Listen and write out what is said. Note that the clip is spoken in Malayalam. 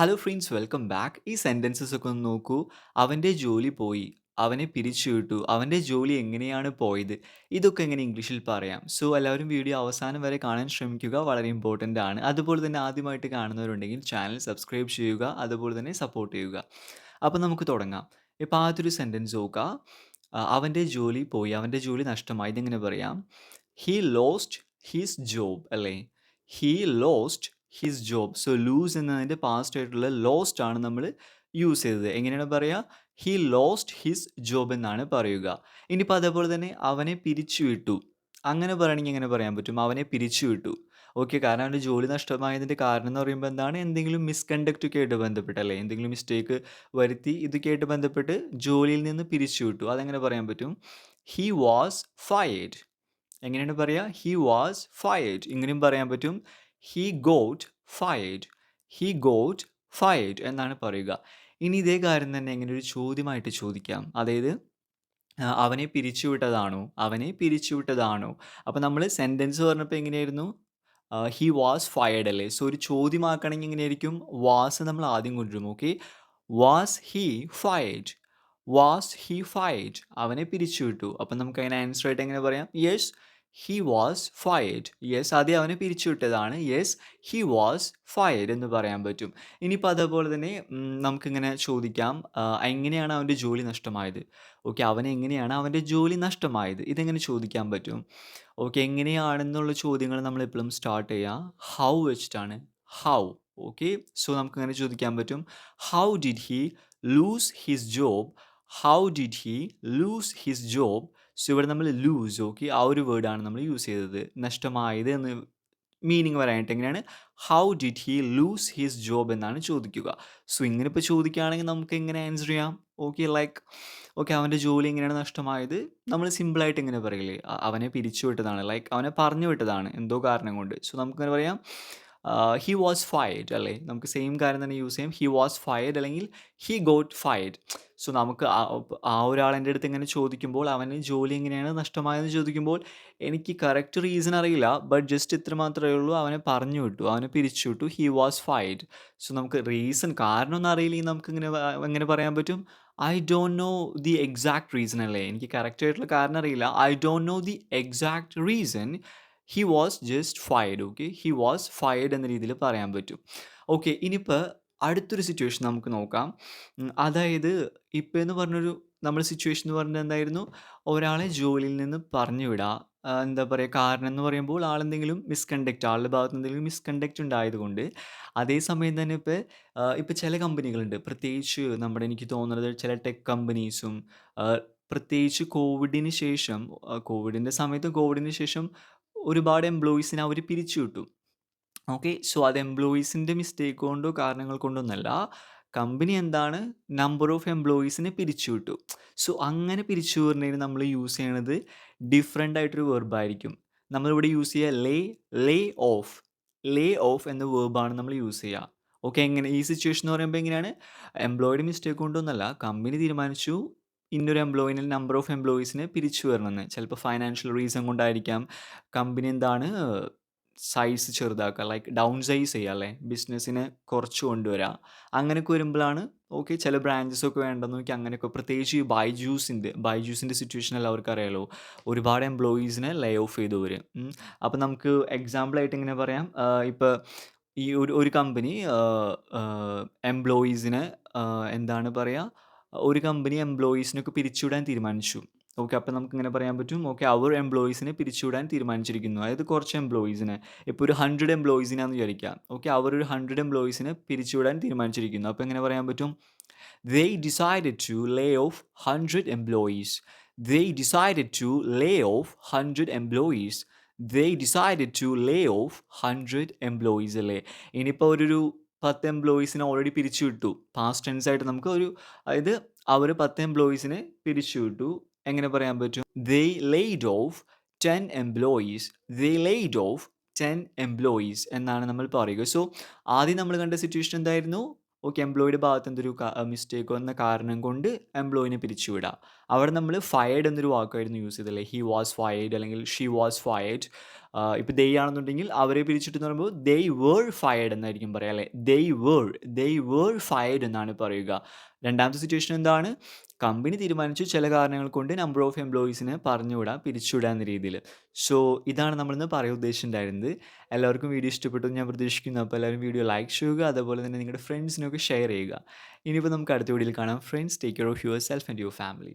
Hello friends welcome back. ഈ സെന്റൻസസ് ഒക്കെ ഒന്ന് നോക്കൂ. അവന്റെ ജോലി പോയി. അവനെ പിരിച്ചുവിട്ടു. അവന്റെ ജോലി എങ്ങനെയാണ് പോയത്? ഇതൊക്കെ എങ്ങനെ ഇംഗ്ലീഷിൽ പറയാം? സോ എല്ലാവരും വീഡിയോ അവസാനം വരെ കാണാൻ ശ്രമിക്കുക. വളരെ ഇമ്പോർട്ടന്റ് ആണ്. അതുപോലെ തന്നെ ആദ്യമായിട്ട് കാണുന്നവരുണ്ടെങ്കിൽ ചാനൽ സബ്സ്ക്രൈബ് ചെയ്യുക. അതുപോലെ തന്നെ സപ്പോർട്ട് ചെയ്യുക. അപ്പോൾ നമുക്ക് തുടങ്ങാം. ഇപ്പോൾ ആദ്യത്തൊരു സെന്റൻസ് നോക്കുക. അവന്റെ ജോലി പോയി. അവന്റെ ജോലി നഷ്ടമായി. ഇതെങ്ങനെ പറയാം? ഹീ ലോസ്റ്റ് ഹീസ് ജോബ് അല്ലേ? He lost his job. So lose എന്നതിന്റെ പാസ്റ്റ് ആയിട്ടുള്ള ലോസ്റ്റ് ആണ് നമ്മൾ യൂസ് ചെയ്തത്. എങ്ങനെയാണ് പറയുക? ഹി ലോസ്റ്റ് ഹിസ് ജോബ് എന്നാണ് പറയുക. ഇനിയിപ്പോൾ അതേപോലെ തന്നെ അവനെ പിരിച്ചുവിട്ടു. അങ്ങനെ പറയണമെങ്കിൽ എങ്ങനെ പറയാൻ പറ്റും? അവനെ പിരിച്ചുവിട്ടു. ഓക്കെ. കാരണം അവന്റെ ജോലി നഷ്ടമായതിന്റെ കാരണം എന്ന് പറയുമ്പോൾ എന്താണ്? എന്തെങ്കിലും മിസ്കണ്ടക്റ്റ് ഒക്കെ ആയിട്ട് ബന്ധപ്പെട്ട് അല്ലേ? എന്തെങ്കിലും മിസ്റ്റേക്ക് വരുത്തി ഇതൊക്കെ ആയിട്ട് ബന്ധപ്പെട്ട് ജോലിയിൽ നിന്ന് പിരിച്ചുവിട്ടു. അതെങ്ങനെ പറയാൻ പറ്റും? He was fired. എങ്ങനെയാണ് പറയുക? He was fired. ഇങ്ങനെയും പറയാൻ പറ്റും. He got fired. He got fired എന്നാണ് പറയുക. ഇനി ഇതേ കാര്യം തന്നെ എങ്ങനെ ഒരു ചോദ്യമായിട്ട് ചോദിക്കാം. അതായത് അവനെ പിരിച്ചുവിട്ടതാണോ? അവനെ പിരിച്ചുവിട്ടതാണോ? അപ്പോൾ നമ്മൾ സെന്റൻസ് പറഞ്ഞപ്പോൾ എങ്ങനെയായിരുന്നു? ഹി വാസ് ഫയർഡ് അല്ലേ? സോ ഒരു ചോദ്യമാക്കണമെങ്കിൽ എങ്ങനെയായിരിക്കും? വാസ് നമ്മൾ ആദ്യം കൊണ്ടുവരും. Okay. Was he fired? Was he fired? അവനെ പിരിച്ചുവിട്ടു. അപ്പം നമുക്ക് അതിന് ആൻസർ ആയിട്ട് എങ്ങനെ പറയാം? Yes he was fired. Yes ആദ്യം അവനെ പിരിച്ചുവിട്ടതാണ്. യെസ് ഹി വാസ് ഫയർഡ് എന്ന് പറയാൻ പറ്റും. ഇനിയിപ്പോൾ അതേപോലെ തന്നെ നമുക്കിങ്ങനെ ചോദിക്കാം. എങ്ങനെയാണ് അവന്റെ ജോലി നഷ്ടമായത്? ഓക്കെ. അവന് എങ്ങനെയാണ് അവന്റെ ജോലി നഷ്ടമായത്? ഇതെങ്ങനെ ചോദിക്കാൻ പറ്റും? ഓക്കെ. എങ്ങനെയാണെന്നുള്ള ചോദ്യങ്ങൾ നമ്മൾ എപ്പോഴും സ്റ്റാർട്ട് ചെയ്യുക ഹൗ വെച്ചിട്ടാണ്. ഹൗ. ഓക്കെ. സോ നമുക്കങ്ങനെ ചോദിക്കാൻ പറ്റും. How did he lose his job? How did he lose his job? So ഇവിടെ നമ്മൾ ലൂസ് ഓക്കെ. ആ ഒരു വേർഡാണ് നമ്മൾ യൂസ് ചെയ്തത്. നഷ്ടമായത് എന്ന് മീനിങ് പറയാനായിട്ട് എങ്ങനെയാണ്? How did he lose his job എന്നാണ് ചോദിക്കുക. സോ ഇങ്ങനെ ഇപ്പോൾ ചോദിക്കുകയാണെങ്കിൽ നമുക്ക് എങ്ങനെ ആൻസർ ചെയ്യാം? ഓക്കെ ലൈക്ക് ഓക്കെ അവന്റെ ജോലി എങ്ങനെയാണ് നഷ്ടമായത്? നമ്മൾ സിമ്പിളായിട്ട് ഇങ്ങനെ പറയില്ലേ? അവനെ അവനെ പിരിച്ചുവിട്ടതാണ്. ലൈക്ക് അവനെ പറഞ്ഞു വിട്ടതാണ് എന്തോ കാരണം കൊണ്ട്. സോ നമുക്കിങ്ങനെ പറയാം. ഹി വാസ് ഫയർഡ് അല്ലേ? നമുക്ക് സെയിം കാര്യം തന്നെ യൂസ് ചെയ്യാം. ഹി വാസ് ഫയർഡ് അല്ലെങ്കിൽ ഹി ഗോട്ട് ഫയർഡ്. സോ നമുക്ക് ആ ഒരാളെന്റെ അടുത്ത് ഇങ്ങനെ ചോദിക്കുമ്പോൾ അവന് ജോലി എങ്ങനെയാണ് നഷ്ടമായതെന്ന് ചോദിക്കുമ്പോൾ എനിക്ക് കറക്റ്റ് റീസൺ അറിയില്ല. ബട്ട് ജസ്റ്റ് ഇത്ര മാത്രമേ ഉള്ളൂ. അവനെ പറഞ്ഞു വിട്ടു. അവനെ പിരിച്ചു വിട്ടു ഹി വാസ് ഫയർഡ്. സോ നമുക്ക് റീസൺ കാരണമൊന്നും അറിയില്ലെങ്കിൽ നമുക്ക് ഇങ്ങനെ എങ്ങനെ പറയാൻ പറ്റും? I don't know the exact reason അല്ലേ? എനിക്ക് കറക്റ്റ് ആയിട്ടുള്ള കാരണം അറിയില്ല. I don't know the exact reason. He was just fired. Okay. He was fired എന്ന രീതിയിൽ പറയാൻ പറ്റും. ഓക്കെ. ഇനിയിപ്പോൾ അടുത്തൊരു സിറ്റുവേഷൻ നമുക്ക് നോക്കാം. അതായത് ഇപ്പോൾ എന്ന് പറഞ്ഞൊരു നമ്മൾ സിറ്റുവേഷൻ എന്ന് പറഞ്ഞത് എന്തായിരുന്നു? ഒരാളെ ജോലിയിൽ നിന്ന് പറഞ്ഞു വിടുക. എന്താ പറയുക കാരണം എന്ന് പറയുമ്പോൾ ആളെന്തെങ്കിലും മിസ്കണ്ടക്റ്റ് ആളുടെ ഭാഗത്ത് എന്തെങ്കിലും മിസ്കണ്ടക്റ്റ് ഉണ്ടായതുകൊണ്ട് അതേസമയം തന്നെ ഇപ്പോൾ ഇപ്പോൾ ചില കമ്പനികളുണ്ട്. പ്രത്യേകിച്ച് നമ്മുടെ എനിക്ക് തോന്നുന്നത് ചില ടെക് കമ്പനീസും പ്രത്യേകിച്ച് കോവിഡിന് ശേഷം കോവിഡിന്റെ സമയത്തും കോവിഡിന് ശേഷം ഒരുപാട് എംപ്ലോയീസിനെ അവർ പിരിച്ചുവിട്ടു. ഓക്കെ. സോ അത് എംപ്ലോയീസിന്റെ മിസ്റ്റേക്ക് കൊണ്ടോ കാരണങ്ങൾ കൊണ്ടൊന്നല്ല കമ്പനി എന്താണ് നമ്പർ ഓഫ് എംപ്ലോയീസിനെ പിരിച്ചുവിട്ടു. സോ അങ്ങനെ പിരിച്ചു പിരിച്ചുവിടുന്നതിന് നമ്മൾ യൂസ് ചെയ്യണത് ഡിഫറെന്റ് ആയിട്ടൊരു വെർബ് ആയിരിക്കും. നമ്മളിവിടെ യൂസ് ചെയ്യുക ലേ ലേ ഓഫ്. ലേ ഓഫ് എന്ന വേർബാണ് നമ്മൾ യൂസ് ചെയ്യുക. ഓക്കെ. എങ്ങനെ ഈ സിറ്റുവേഷൻ എന്ന് പറയുമ്പോൾ എങ്ങനെയാണ്? എംപ്ലോയിഡ് മിസ്റ്റേക്ക് കൊണ്ടൊന്നല്ല കമ്പനി തീരുമാനിച്ചു ഇന്നൊരു എംപ്ലോയിനെ നമ്പർ ഓഫ് എംപ്ലോയീസിനെ പിരിച്ചു വരണമെന്ന് ചിലപ്പോൾ ഫൈനാൻഷ്യൽ റീസൺ കൊണ്ടായിരിക്കാം. കമ്പനി എന്താണ് സൈസ് ചെറുതാക്കുക ലൈക്ക് ഡൗൺ സൈസ് ചെയ്യുക അല്ലേ? ബിസിനസ്സിനെ കുറച്ച് കൊണ്ടുവരിക. അങ്ങനെയൊക്കെ വരുമ്പോഴാണ് ഓക്കെ ചില ബ്രാഞ്ചസൊക്കെ വേണ്ടെന്ന് നോക്കി അങ്ങനെയൊക്കെ പ്രത്യേകിച്ച് ഈ ബൈജൂസിന്റെ ബൈജൂസിന്റെ സിറ്റുവേഷൻ എല്ലാവർക്കും അറിയാലോ. ഒരുപാട് എംപ്ലോയീസിനെ ലേ ഓഫ് ചെയ്തു വരും ഉം. അപ്പോൾ നമുക്ക് എക്സാമ്പിളായിട്ട് ഇങ്ങനെ പറയാം. ഇപ്പോൾ ഈ ഒരു ഒരു കമ്പനി എംപ്ലോയീസിനെ എന്താണ് പറയുക? ഒരു കമ്പനി എംപ്ലോയീസിനൊക്കെ പിരിച്ചുവിടാൻ തീരുമാനിച്ചു. ഓക്കെ. അപ്പോൾ നമുക്ക് ഇങ്ങനെ പറയാൻ പറ്റും. ഓക്കെ അവർ എംപ്ലോയീസിനെ പിരിച്ചുവിടാൻ തീരുമാനിച്ചിരിക്കുന്നു. അതായത് കുറച്ച് എംപ്ലോയീസിനെ. ഇപ്പോൾ ഒരു 100 എംപ്ലോയീസിനാന്ന് വിചാരിക്കുക. ഓക്കെ. അവർ ഒരു 100 എംപ്ലോയീസിനെ പിരിച്ചുവിടാൻ തീരുമാനിച്ചിരിക്കുന്നു. അപ്പോൾ എങ്ങനെ പറയാൻ പറ്റും? ദേ decided to lay off 100 employees. They decided to lay off 100 employees. They decided to lay off 100 employees അല്ലേ? ഇനിയിപ്പോൾ ഒരു 10 എംപ്ലോയീസിനെ ഓൾറെഡി പിരിച്ചു വിട്ടു പാസ്റ്റ് ടെൻസ് ആയിട്ട് നമുക്ക് ഒരു അതായത് അവർ 10 എംപ്ലോയീസിനെ പിരിച്ചു വിട്ടു എങ്ങനെ പറയാൻ പറ്റും? They laid off 10 employees. They laid off 10 employees എന്നാണ് നമ്മൾ പറയുക. സോ ആദ്യം നമ്മൾ കണ്ട സിറ്റുവേഷൻ എന്തായിരുന്നു? ഓക്കെ എംപ്ലോയിയുടെ ഭാഗത്ത് എന്തൊരു മിസ്റ്റേക്കോ എന്ന കാരണം കൊണ്ട് എംപ്ലോയിനെ പിരിച്ചുവിടുക. അവിടെ നമ്മൾ ഫയർഡ് എന്നൊരു വാക്കായിരുന്നു യൂസ് ചെയ്തല്ലേ ഹി വാസ് ഫയർഡ് അല്ലെങ്കിൽ ഷീ വാസ് ഫയർഡ് ഇപ്പോൾ ദൈ ആണെന്നുണ്ടെങ്കിൽ അവരെ പിരിച്ചിട്ട് പറയുമ്പോൾ ദൈ വേർ ഫയർഡ് എന്നായിരിക്കും പറയുക അല്ലേ? ദൈ വേർ ദൈ വേർ ഫയർഡ് എന്നാണ് പറയുക. രണ്ടാമത്തെ സിറ്റുവേഷൻ എന്താണ്? കമ്പനി തീരുമാനിച്ചു ചില കാരണങ്ങൾ കൊണ്ട് നമ്പർ ഓഫ് എംപ്ലോയീസിനെ പറഞ്ഞുവിടാം പിരിച്ചുവിടാം എന്ന രീതിയിൽ. സോ ഇതാണ് നമ്മളിന്ന് പറയാൻ ഉദ്ദേശിച്ചിട്ടുണ്ടായിരുന്നത്. എല്ലാവർക്കും വീഡിയോ ഇഷ്ടപ്പെട്ടു ഞാൻ പ്രതീക്ഷിക്കുന്നു. അപ്പോൾ എല്ലാവരും വീഡിയോ ലൈക്ക് ചെയ്യുക അതുപോലെ തന്നെ നിങ്ങളുടെ ഫ്രണ്ട്സിനൊക്കെ ഷെയർ ചെയ്യുക. ഇനിയിപ്പോൾ നമുക്ക് അടുത്ത വീഡിയോയിൽ കാണാം. Friends take care of yourself and your family